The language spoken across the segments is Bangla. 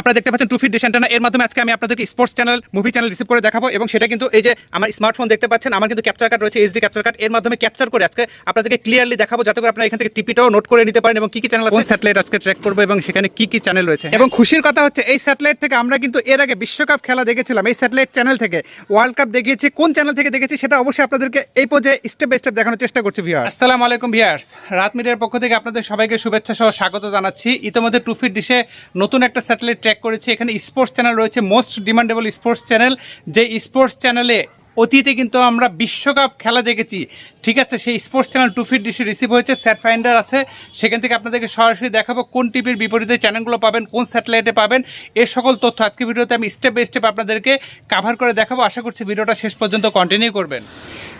আপনারা দেখতে পাচ্ছেন টু ফিট ডিশ অ্যান্টেনা এর মাধ্যমে আজকে আমি আপনাদেরকে sports channel movie channel receive করে দেখাবো এবং সেটা কিন্তু এই যে আমার স্মার্টফোন দেখতে পাচ্ছেন আমার কিন্তু ক্যাপচার কার্ড রয়েছে এইচডি ক্যাপচার কার্ড এর মাধ্যমে ক্যাপচার করে আজকে আপনাদেরকে ক্লিয়ারলি দেখাবো যাতে করে আপনারা এখান থেকে টিপিটাও নোট করে নিতে পারেন এবং কি কি চ্যানেল আছে। স্যাটেলাইট আজকে ট্র্যাক করব এবং সেখানে কি কি চ্যানেল রয়েছে। এবং খুশির কথা হচ্ছে এই স্যাটেলাইট থেকে আমরা কিন্তু এর আগে বিশ্বকাপ খেলা দেখেছিলাম এই স্যাটেলাইট চ্যানেল থেকে। ওয়ার্ল্ড কাপ দেখিয়েছি কোন চ্যানেল থেকে দেখেছি সেটা অবশ্যই আপনাদেরকে এই পর্যায়ে স্টেপ বাই স্টেপ দেখানোর চেষ্টা করছি ভিউয়ার আসসালামু আলাইকুম ভিউয়ার্স রাত মিডিয়ার পক্ষ থেকে আপনাদের সবাইকে শুভেচ্ছা সহ স্বাগত জানাচ্ছি। ইতিমধ্যে টু ফিট ডিশে নতুন একটা স্যাটেলাইট ট্র্যাক করেছি, এখানে স্পোর্টস চ্যানেল রয়েছে মোস্ট ডিমান্ডেবল স্পোর্টস চ্যানেল যে স্পোর্টস চ্যানেলে অতীতে কিন্তু আমরা বিশ্বকাপ খেলা দেখেছি, ঠিক আছে? সেই স্পোর্টস চ্যানেল টু ফিট ডিশে রিসিভ হয়েছে স্যাট ফাইন্ডার আছে। সেখান থেকে আপনাদেরকে সরাসরি দেখাবো কোন টিভির বিপরীতে চ্যানেলগুলো পাবেন, কোন স্যাটেলাইটে পাবেন। এ সকল তথ্য আজকে ভিডিওতে আমি স্টেপ বাই স্টেপ আপনাদেরকে কাভার করে দেখাবো। আশা করছি ভিডিওটা শেষ পর্যন্ত কন্টিনিউ করবেন।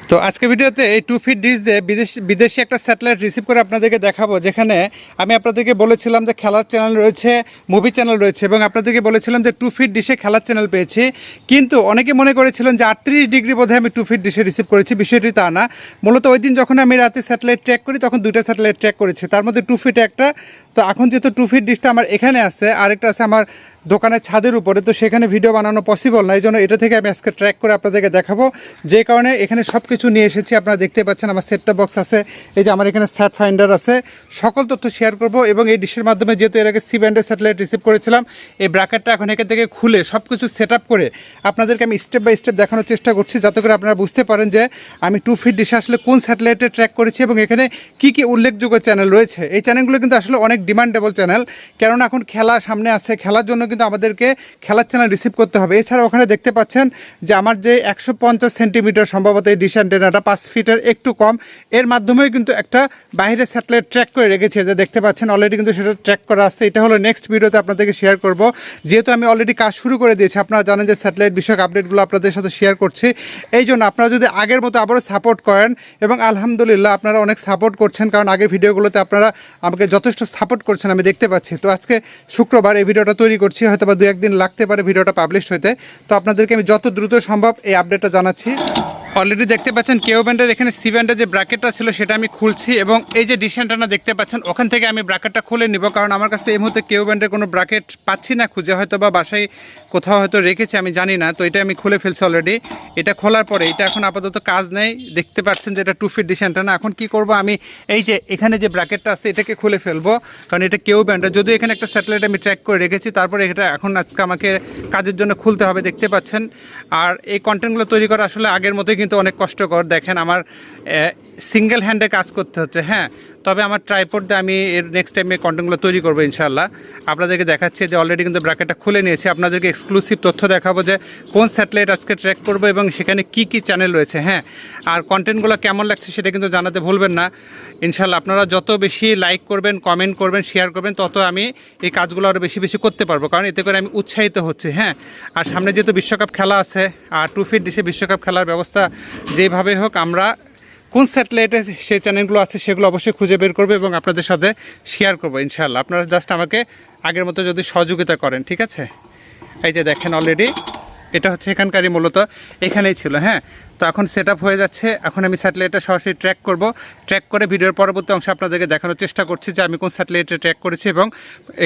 তো আজকে ভিডিওতে এই টু ফিট ডিশ দিয়ে বিদেশি বিদেশি একটা স্যাটেলাইট রিসিভ করে আপনাদেরকে দেখাবো, যেখানে আমি আপনাদেরকে বলেছিলাম যে খেলার চ্যানেল রয়েছে মুভি চ্যানেল রয়েছে এবং আপনাদেরকে বলেছিলাম যে টু ফিট ডিশে খেলার চ্যানেল পেয়েছি। কিন্তু অনেকে মনে করেছিলেন যে আটত্রিশ ডিগ্রি বোধহয় আমি টু ফিট ডিশে রিসিভ করেছি, বিষয়টি তা না। মূলত ওই দিন যখন আমি রাতে স্যাটেলাইট ট্র্যাক করি, তখন দুইটা স্যাটেলাইট ট্র্যাক করেছি। তার মধ্যে টু ফিটে একটা, তো এখন যেহেতু টু ফিট ডিশটা আমার এখানে আছে, আরেকটা আছে আমার দোকানের ছাদের উপরে। তো সেখানে ভিডিও বানানো পসিবল না এই জন্য এটা থেকে আমি আজকে ট্র্যাক করে আপনাদেরকে দেখাবো। যে কারণে এখানে সব কিছু নিয়ে এসেছি, আপনারা দেখতে পাচ্ছেন আমার সেটটা বক্স আছে, এই যে আমার এখানে স্যাট ফাইন্ডার আছে। সকল তথ্য শেয়ার করব এবং এই ডিশের মাধ্যমে যেহেতু এর আগে সি ব্যান্ডের স্যাটেলাইট রিসিভ করেছিলাম, এই ব্র্যাকেটটা এখন এখান থেকে খুলে সব কিছু সেট করে আপনাদেরকে আমি স্টেপ বাই স্টেপ দেখানোর চেষ্টা করছি, যাতে করে আপনারা বুঝতে পারেন যে আমি টু ফিট ডিশে আসলে কোন স্যাটেলাইটে ট্র্যাক করেছি এবং এখানে কি কি উল্লেখযোগ্য চ্যানেল রয়েছে। এই চ্যানেলগুলো কিন্তু আসলে অনেক ডিমান্ডেবল চ্যানেল কেননা এখন খেলা সামনে আছে, খেলার জন্য কিন্তু আমাদেরকে খেলার চ্যানেল রিসিভ করতে হবে। এছাড়া ওখানে দেখতে পাচ্ছেন যে আমার যে একশো পঞ্চাশ সেন্টিমিটার সম্ভবত এই ডিশ অ্যান্টেনাটা পাঁচ ফিটের একটু কম। এর মাধ্যমেও কিন্তু একটা বাইরের স্যাটেলাইট ট্র্যাক করে রেখেছে। যে দেখতে পাচ্ছেন অলরেডি কিন্তু সেটা ট্র্যাক করা আছে। এটা হলো নেক্সট ভিডিওতে আপনাদেরকে শেয়ার করব। যেহেতু আমি অলরেডি কাজ শুরু করে দিয়েছি, আপনারা জানেন যে স্যাটেলাইট বিষয়ক আপডেটগুলো আপনাদের সাথে শেয়ার করছি। এই জন্য আপনারা যদি আগের মতো আবারও সাপোর্ট করেন এবং আলহামদুলিল্লাহ আপনারা অনেক সাপোর্ট করছেন, কারণ আগের ভিডিওগুলোতে আপনারা আমাকে যথেষ্ট সাপোর্ট করছেন আমি দেখতে পাচ্ছি। তো আজকে শুক্রবার এই ভিডিওটা তৈরি করছি। হয়তো বা দু একদিন লাগতে পারে ভিডিওটা পাবলিশ হইতে। তো আপনাদেরকে আমি যত দ্রুত সম্ভব এই আপডেটটা জানাচ্ছি। অলরেডি দেখতে পাচ্ছেন কেও ব্যান্ডের এখানে সি ব্যান্ডের যে ব্র্যাকেটটা ছিল সেটা আমি খুলছি এবং এই যে ডিসেন্টানা দেখতে পাচ্ছেন, ওখান থেকে আমি ব্র্যাকেটটা খুলে নিব কারণ আমার কাছে এই মুহূর্তে কেও ব্যান্ডের কোনো ব্র্যাকেট পাচ্ছি না, খুঁজে হয়তো বা বাসায় কোথাও হয়তো রেখেছি, আমি জানি না। তো এটা আমি খুলে ফেলছি অলরেডি এটা খোলার পরে, এটা এখন আপাতত কাজ নেই। দেখতে পাচ্ছেন যে এটা টু ফিট ডিসেন্টানা এখন কি করব আমি, এই যে এখানে যে ব্র্যাকেটটা আছে, এটাকে খুলে ফেলব। কারণ এটা কেউ ব্যান্ডের যদিও এখানে একটা স্যাটেলাইট আমি ট্র্যাক করে রেখেছি, তারপরে এটা এখন আজকে আমাকে কাজের জন্য খুলতে হবে, দেখতে পাচ্ছেন। আর এই কন্টেন্টগুলো তৈরি করা আসলে আগের মতোই কিন্তু অনেক কষ্টকর। দেখেন আমার সিঙ্গেল হ্যান্ডে কাজ করতে হচ্ছে। হ্যাঁ তবে আমার ট্রাইপোর্ট দিয়ে আমি এর নেক্সট টাইমে কন্টেন্টগুলো তৈরি করব ইনশাল্লাহ আপনাদেরকে দেখাচ্ছি যে অলরেডি কিন্তু ব্র্যাকেটটা খুলে নিয়েছি। আপনাদেরকে এক্সক্লুসিভ তথ্য দেখাবো যে কোন স্যাটেলাইট আজকে ট্র্যাক করব এবং সেখানে কি কি চ্যানেল রয়েছে হ্যাঁ? আর কন্টেন্টগুলো কেমন লাগছে সেটা কিন্তু জানাতে ভুলবেন না। ইনশাল্লাহ আপনারা যত বেশি লাইক করবেন কমেন্ট করবেন শেয়ার করবেন, তত আমি এই কাজগুলো আরও বেশি বেশি করতে পারব। কারণ এতে করে আমি উৎসাহিত হচ্ছি হ্যাঁ? আর সামনে যেহেতু বিশ্বকাপ খেলা আছে, আর টু ফিট ডিশে বিশ্বকাপ খেলার ব্যবস্থা যেভাবে হোক আমরা কোন স্যাটেলাইটে সেই চ্যানেলগুলো আছে সেগুলো অবশ্যই খুঁজে বের করবে এবং আপনাদের সাথে শেয়ার করব ইনশাল্লাহ আপনারা জাস্ট আমাকে আগের মতো যদি সহযোগিতা করেন, ঠিক আছে? এই যে দেখেন অলরেডি এটা হচ্ছে এখানকারই মূলত, এখানেই ছিল হ্যাঁ? তো এখন সেট হয়ে যাচ্ছে, এখন আমি স্যাটেলাইটটা সরাসরি ট্র্যাক করব। ট্র্যাক করে ভিডিওর পরবর্তী অংশে আপনাদেরকে দেখানোর চেষ্টা করছি যে আমি কোন স্যাটেলাইটে ট্র্যাক করেছি এবং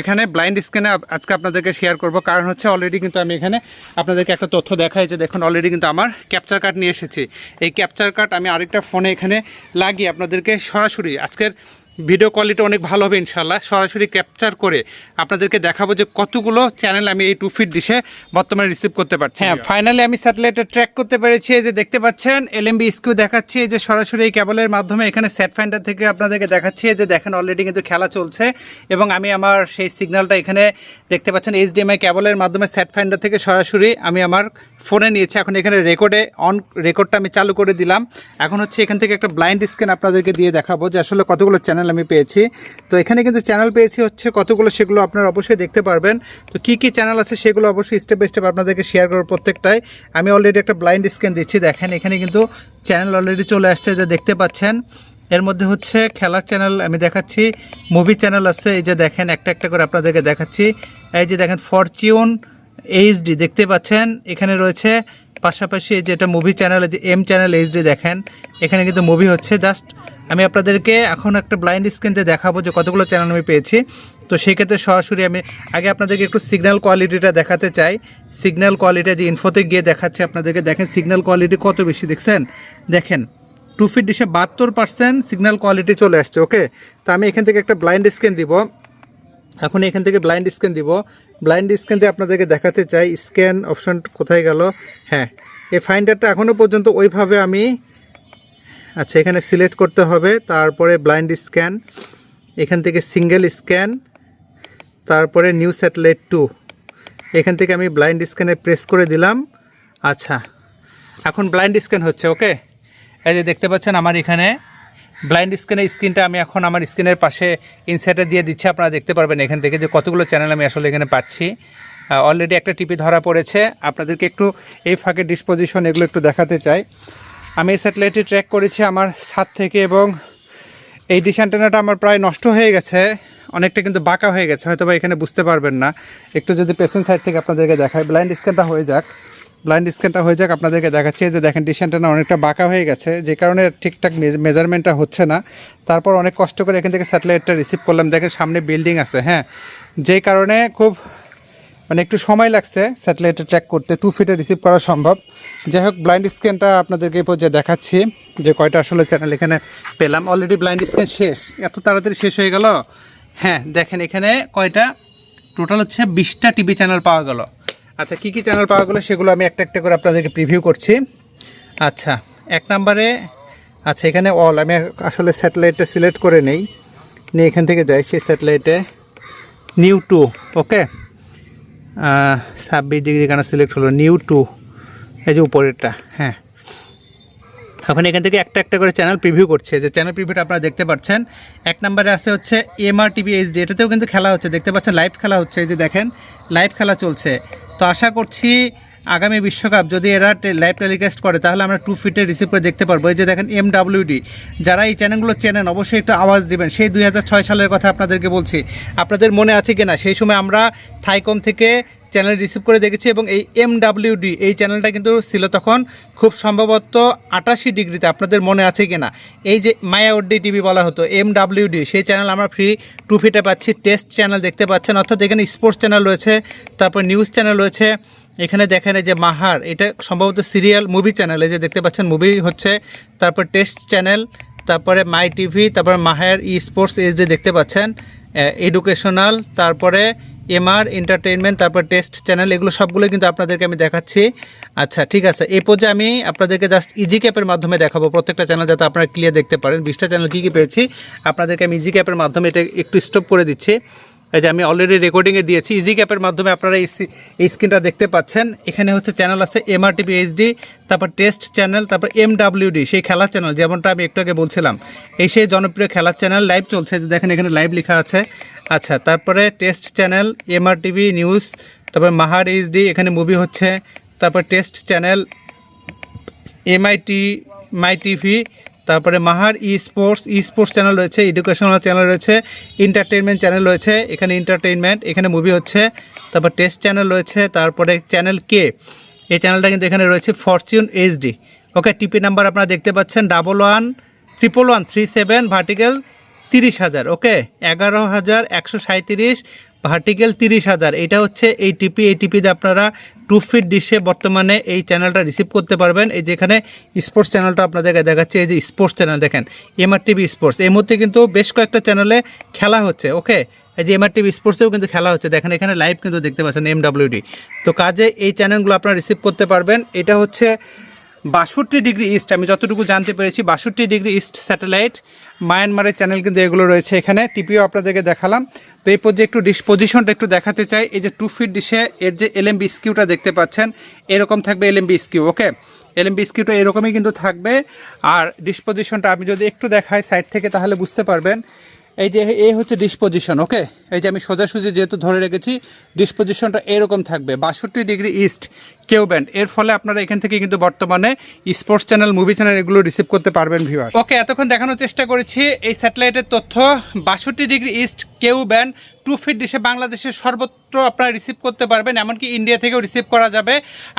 এখানে ব্লাইন্ড স্ক্যানে আজকে আপনাদেরকে শেয়ার করব। কারণ হচ্ছে অলরেডি কিন্তু আমি এখানে আপনাদেরকে একটা তথ্য দেখাই যে দেখুন অলরেডি কিন্তু আমার ক্যাপচার কার্ড নিয়ে এসেছি। এই ক্যাপচার কার্ড আমি আরেকটা ফোনে এখানে লাগিয়ে আপনাদেরকে সরাসরি আজকের ভিডিও কোয়ালিটি অনেক ভালো হবে ইনশাল্লাহ সরাসরি ক্যাপচার করে আপনাদেরকে দেখাবো যে কতগুলো চ্যানেল আমি এই টু ফিট ডিশে বর্তমানে রিসিভ করতে পারছি। হ্যাঁ ফাইনালি আমি স্যাটেলাইটটা ট্র্যাক করতে পেরেছি। যে দেখতে পাচ্ছেন এলএমবি স্কিউ দেখাচ্ছি। এই যে সরাসরি এই কেবলের মাধ্যমে এখানে সেট ফাইন্ডার থেকে আপনাদেরকে দেখাচ্ছি। যে দেখেন অলরেডি কিন্তু খেলা চলছে। এবং আমি আমার সেই সিগন্যালটা এখানে দেখতে পাচ্ছেন এইচডিএমআই কেবলের মাধ্যমে সেট ফাইন্ডার থেকে সরাসরি আমি আমার ফোনে নিয়েছি। এখন এখানে রেকর্ডে অন রেকর্ডটা আমি চালু করে দিলাম। এখন হচ্ছে এখান থেকে একটা ব্লাইন্ড স্ক্যান আপনাদেরকে দিয়ে দেখাবো যে আসলে কতগুলো চ্যানেল আমি পেয়েছি। তো এখানে কিন্তু চ্যানেল পেয়েছি হচ্ছে কতগুলো সেগুলো আপনারা অবশ্যই দেখতে পারবেন। তো কী কী চ্যানেল আছে সেগুলো অবশ্যই স্টেপ বাই স্টেপ আপনাদেরকে শেয়ার করব প্রত্যেকটাই। আমি অলরেডি একটা ব্লাইন্ড স্ক্যান দিচ্ছি, দেখেন এখানে কিন্তু চ্যানেল অলরেডি চলে আসছে যে দেখতে পাচ্ছেন। এর মধ্যে হচ্ছে খেলার চ্যানেল আমি দেখাচ্ছি মুভি চ্যানেল আছে, এই যে দেখেন একটা একটা করে আপনাদেরকে দেখাচ্ছি। এই যে দেখেন ফরচিউন এইচডি দেখতে পাচ্ছেন? এখানে রয়েছে পাশাপাশি এই যে এটা মুভি চ্যানেল যে এম চ্যানেল এইচডি দেখেন। এখানে কিন্তু মুভি হচ্ছে জাস্ট আমি আপনাদেরকে এখন একটা ব্লাইন্ড স্ক্রিনতে দেখাবো যে কতগুলো চ্যানেল আমি পেয়েছি। তো সেক্ষেত্রে সরাসরি আমি আগে আপনাদেরকে একটু সিগন্যাল কোয়ালিটিটা দেখাতে চাই। সিগন্যাল কোয়ালিটি যে ইনফোতে গিয়ে দেখাচ্ছে আপনাদেরকে, দেখেন সিগন্যাল কোয়ালিটি কত বেশি, দেখছেন? দেখেন টু ফিট ডিশে বাহাত্তর পার্সেন্ট সিগন্যাল কোয়ালিটি চলে আসছে ওকে তো আমি এখান থেকে একটা ব্লাইন্ড স্ক্যান দিব। এখন এখান থেকে ব্লাইন্ড স্ক্যান দিব। ব্লাইন্ড স্ক্যান দিয়ে আপনাদেরকে দেখাতে চাই স্ক্যান অপশন কোথায় গেল? হ্যাঁ এই ফাইন্ডারটা এখনও পর্যন্ত ওইভাবে আমি আচ্ছা এখানে সিলেক্ট করতে হবে, তারপরে ব্লাইন্ড স্ক্যান, এখান থেকে সিঙ্গেল স্ক্যান, তারপরে নিউ স্যাটেলাইট টু। এখান থেকে আমি ব্লাইন্ড স্ক্যানে প্রেস করে দিলাম। আচ্ছা এখন ব্লাইন্ড স্ক্যান হচ্ছে, ওকে? এই যে দেখতে পাচ্ছেন আমার এখানে ব্লাইন্ড স্ক্যানের স্ক্রিনটা আমি এখন আমার স্ক্রিনের পাশে ইনসাইটে দিয়ে দিচ্ছি, আপনারা দেখতে পারবেন এখান থেকে যে কতগুলো চ্যানেল আমি আসলে এখানে পাচ্ছি। অলরেডি একটা টিপি ধরা পড়েছে, আপনাদেরকে একটু এই ফাঁকে ডিসপোজিশন এগুলো একটু দেখাতে চাই। আমি এই স্যাটেলাইটটি ট্র্যাক করেছি আমার ছাদ থেকে এবং এই ডিশ অ্যান্টেনাটা আমার প্রায় নষ্ট হয়ে গেছে। অনেকটা কিন্তু বাঁকা হয়ে গেছে হয়তো বা এখানে বুঝতে পারবেন না। একটু যদি পেছন সাইড থেকে আপনাদেরকে দেখায় ব্লাইন্ড স্ক্যানটা হয়ে যাক। ব্লাইন্ড স্ক্যানটা হয়ে যাক, আপনাদেরকে দেখাচ্ছি যে দেখেন ডিশ অ্যান্টেনা অনেকটা বাঁকা হয়ে গেছে। যে কারণে ঠিকঠাক মেজারমেন্টটা হচ্ছে না। তারপর অনেক কষ্ট করে এখান থেকে স্যাটেলাইটটা রিসিভ করলাম। দেখেন সামনে বিল্ডিং আছে হ্যাঁ। যেই কারণে খুব মানে একটু সময় লাগছে স্যাটেলাইটে ট্র্যাক করতে টু ফিটে রিসিভ করা সম্ভব। যাই হোক ব্লাইন্ড স্ক্যানটা আপনাদেরকে এই পর্যায়ে দেখাচ্ছি যে কয়টা আসলে চ্যানেল এখানে পেলাম। অলরেডি ব্লাইন্ড স্ক্যান শেষ। এত তাড়াতাড়ি শেষ হয়ে গেল? হ্যাঁ দেখেন এখানে কয়টা? টোটাল হচ্ছে বিশটা টিভি চ্যানেল পাওয়া গেল। আচ্ছা কী কী চ্যানেল পাওয়া গেলো সেগুলো আমি একটা একটা করে আপনাদেরকে প্রিভিউ করছি। আচ্ছা এক নম্বরে আচ্ছা এখানে অল আমি আসলে স্যাটেলাইটটা সিলেক্ট করে নেই। নিয়ে এখান থেকে যাই সেই স্যাটেলাইটে নিউ টু ওকে ছাব্বিশ ডিগ্রি কেন সিলেক্ট হলো নিউ টু এই যে উপরেরটা হ্যাঁ। এখন এখান থেকে একটা একটা করে চ্যানেল প্রিভিউ করছে। যে চ্যানেল প্রিভিউটা আপনারা দেখতে পাচ্ছেন, এক নম্বরে আছে হচ্ছে এমআর টিভি এইচডি এটাতেও কিন্তু খেলা হচ্ছে, দেখতে পাচ্ছেন লাইভ খেলা হচ্ছে, এই যে দেখেন লাইভ খেলা চলছে। তো আশা করছি আগামী বিশ্বকাপ যদি এরা লাইভ টেলিকাস্ট করে, তাহলে আমরা টু ফিটে রিসিভ করে দেখতে পারব। এই যে দেখেন এম যারা এই চ্যানেলগুলো চেনেন, অবশ্যই একটু আওয়াজ দিবেন। সেই দুই হাজার ছয় সালের কথা আপনাদেরকে বলছি। আপনাদের মনে আছে কিনা? সেই সময় আমরা থাইকম থেকে চ্যানেল রিসিভ করে দেখেছি এবং এই এম এই চ্যানেলটা কিন্তু ছিল তখন খুব সম্ভবত আটাশি ডিগ্রিতে। আপনাদের মনে আছে কিনা? এই যে মায়া মায়াউড্ডি টিভি বলা হতো এম সেই চ্যানেল আমরা ফ্রি টু ফিটে পাচ্ছি। টেস্ট চ্যানেল দেখতে পাচ্ছেন। অর্থাৎ এখানে স্পোর্টস চ্যানেল রয়েছে, তারপর নিউজ চ্যানেল রয়েছে এখানে দেখেন এই যে মাহার, এটা সম্ভবত সিরিয়াল, মুভি চ্যানেল, এই যে দেখতে পাচ্ছেন, মুভি হচ্ছে, তারপর টেস্ট চ্যানেল, তারপরে মাই টিভি, তারপরে মাহার ই স্পোর্টস এইচডি দেখতে পাচ্ছেন এডুকেশনাল, তারপরে এমআর, এন্টারটেইনমেন্ট, তারপর টেস্ট চ্যানেল, এগুলো সবগুলো কিন্তু আপনাদেরকে আমি দেখাচ্ছি। আচ্ছা ঠিক আছে এই পর্যায়ে আমি আপনাদেরকে জাস্ট ইজি ক্যাপের মাধ্যমে দেখাবো, প্রত্যেকটা চ্যানেল যাতে আপনারা ক্লিয়ার দেখতে পারেন। বিশটা চ্যানেল কী কী পেয়েছি, আপনাদেরকে আমি ইজি ক্যাপের মাধ্যমে এটা একটু স্টপ করে দিচ্ছি। এই যে আমি অলরেডি রেকর্ডিংয়ে দিয়েছি। ইজি ক্যাপের মাধ্যমে আপনারা এই স্ক্রিনটা দেখতে পাচ্ছেন। এখানে হচ্ছে চ্যানেল আছে এমআরটিভি এইচডি তারপর টেস্ট চ্যানেল তারপর এমডাব্লিউডি সেই খেলার চ্যানেল যেমনটা আমি একটু আগে বলছিলাম। এই সেই জনপ্রিয় খেলার চ্যানেল লাইভ চলছে। যে দেখেন এখানে লাইভ লেখা আছে। আচ্ছা তারপরে টেস্ট চ্যানেল এমআরটিভি নিউজ তারপর মাহার এইচডি এখানে মুভি হচ্ছে। তারপর test channel MIT my TV তারপরে মাহার E sports E sports channel রয়েছে এডুকেশনাল চ্যানেল রয়েছে এন্টারটেনমেন্ট চ্যানেল রয়েছে, এখানে এন্টারটেনমেন্ট এখানে মুভি হচ্ছে, তারপর টেস্ট চ্যানেল রয়েছে, তারপরে চ্যানেল কে এই চ্যানেলটা কিন্তু এখানে রয়েছে Fortune HD okay TP number আপনারা দেখতে পাচ্ছেন double one triple one three seven vertical তিরিশ হাজার। ওকে এগারো হাজার একশো সাঁত্রিশ ভার্টিক্যাল তিরিশ হাজার। এটা হচ্ছে এই টিপি এই টিপিতে আপনারা টু ফিট ডিশে বর্তমানে এই চ্যানেলটা রিসিভ করতে পারবেন। এই যেখানে স্পোর্টস চ্যানেলটা আপনাদেরকে দেখাচ্ছে, এই যে স্পোর্টস চ্যানেল দেখেন এমআর টিভি স্পোর্টস এই মুহূর্তে কিন্তু বেশ কয়েকটা চ্যানেলে খেলা হচ্ছে ওকে এই যে এমআর টিভি স্পোর্টসেও কিন্তু খেলা হচ্ছে। দেখেন, এখানে লাইভ কিন্তু দেখতে পাচ্ছেন এমডাব্লিউডি তো কাজে এই চ্যানেলগুলো আপনারা রিসিভ করতে পারবেন। এটা হচ্ছে বাষট্টি ডিগ্রি ইস্ট, আমি যতটুকু জানতে পেরেছি, বাষট্টি ডিগ্রি ইস্ট স্যাটেলাইট মায়ানমারের চ্যানেল কিন্তু এগুলো রয়েছে এখানে। টিপিও আপনাদেরকে দেখালাম। তো এই পর্যায়ে একটু ডিশ পজিশনটা একটু দেখাতে চাই। এই যে টু ফিট ডিশে এর যে এল এলএমবি স্কিউটা দেখতে পাচ্ছেন, এরকম থাকবে L LMB skew okay L LMB স্কিউটা এরকমই কিন্তু থাকবে। আর ডিশ পজিশনটা আমি যদি একটু দেখাই সাইড থেকে, তাহলে বুঝতে পারবেন। এই যে এই হচ্ছে ডিসপোজিশন ওকে এই যে আমি সোজাসুজি যেহেতু ধরে রেখেছি ডিসপোজিশনটা এরকম থাকবে। বাষট্টি ডিগ্রি ইস্ট কেউ ব্যান্ড এর ফলে আপনারা এখান থেকে কিন্তু বর্তমানে স্পোর্টস চ্যানেল মুভি চ্যানেল এগুলো রিসিভ করতে পারবেন ভিউয়ার ওকে এতক্ষণ দেখানোর চেষ্টা করেছি। এই স্যাটেলাইটের তথ্য, বাষট্টি degree east Ku band two feet ডিশে বাংলাদেশের সর্বত্র আপনারা রিসিভ করতে পারবেন, এমনকি ইন্ডিয়া থেকেও রিসিভ করা যাবে।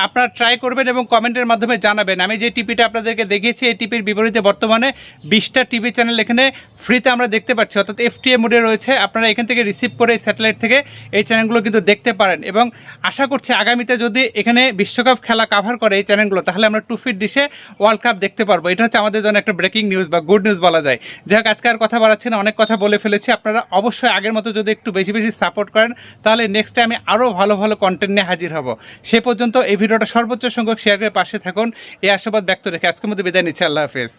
আপনারা ট্রাই করবেন এবং কমেন্টের মাধ্যমে জানাবেন। আমি যে টিপিটা আপনাদেরকে দেখিয়েছি, এই টিপির বিপরীতে বর্তমানে বিশটা টিভি চ্যানেল এখানে ফ্রিতে আমরা দেখতে পাচ্ছি। অর্থাৎ এফটিএ মোডে রয়েছে। আপনারা এখান থেকে রিসিভ করে এই স্যাটেলাইট থেকে এই চ্যানেলগুলো কিন্তু দেখতে পারেন। এবং আশা করছি আগামীতে যদি এখানে বিশ্বকাপ খেলা কাভার করে এই চ্যানেলগুলো তাহলে আমরা টু ফিট ডিশে ওয়ার্ল্ড কাপ দেখতে পারব। এটা হচ্ছে আমাদের জন্য একটা ব্রেকিং নিউজ বা গুড নিউজ বলা যায়। যাই হোক, আজকে আর কথা বাড়াচ্ছি না, অনেক কথা বলে ফেলেছি। আপনারা অবশ্যই আগের মতো যদি একটু বেশি বেশি সাপোর্ট করেন, তাহলে নেক্সট টাইম আমি আরও ভালো ভালো কন্টেন্ট নিয়ে হাজির হব। সে পর্যন্ত এই ভিডিওটা সর্বোচ্চ সংখ্যক শেয়ার করে পাশে থাকুন। এই আশাবাদ ব্যক্ত রেখে আজকের মধ্যে বিদায় নিচ্ছি। আল্লাহ হাফেজ।